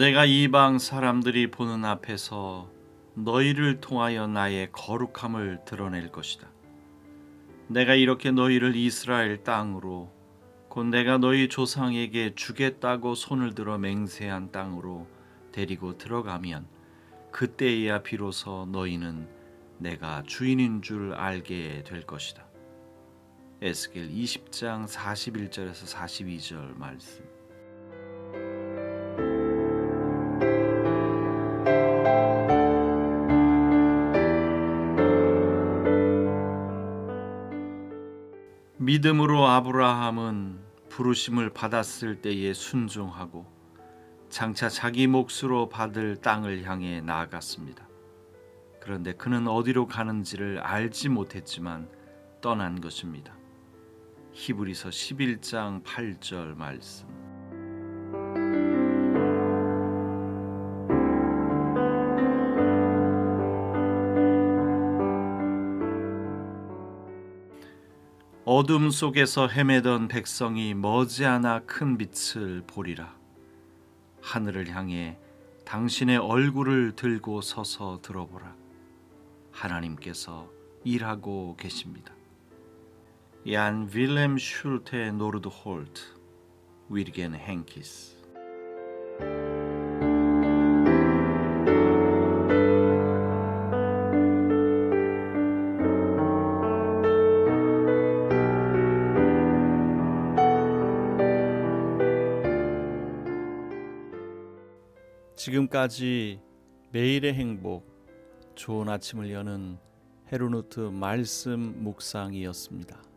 내가 이방 사람들이 보는 앞에서 너희를 통하여 나의 거룩함을 드러낼 것이다. 내가 이렇게 너희를 이스라엘 땅으로 곧 내가 너희 조상에게 주겠다고 손을 들어 맹세한 땅으로 데리고 들어가면 그때에야 비로소 너희는 내가 주인인 줄 알게 될 것이다. 에스겔 20장 41절에서 42절 말씀. 믿음으로 아브라함은 부르심을 받았을 때에 순종하고 장차 자기 몫으로 받을 땅을 향해 나아갔습니다. 그런데 그는 어디로 가는지를 알지 못했지만 떠난 것입니다. 히브리서 11장 8절 말씀. 어둠 속에서 헤매던 백성이 머지않아 큰 빛을 보리라. 하늘을 향해 당신의 얼굴을 들고 서서 들어보라. 하나님께서 일하고 계십니다. 얀 윌렘 슐테 노르드 홀트 위르겐 행키스 지금까지 매일의 행복, 좋은 아침을 여는 헤로노트 말씀 묵상이었습니다.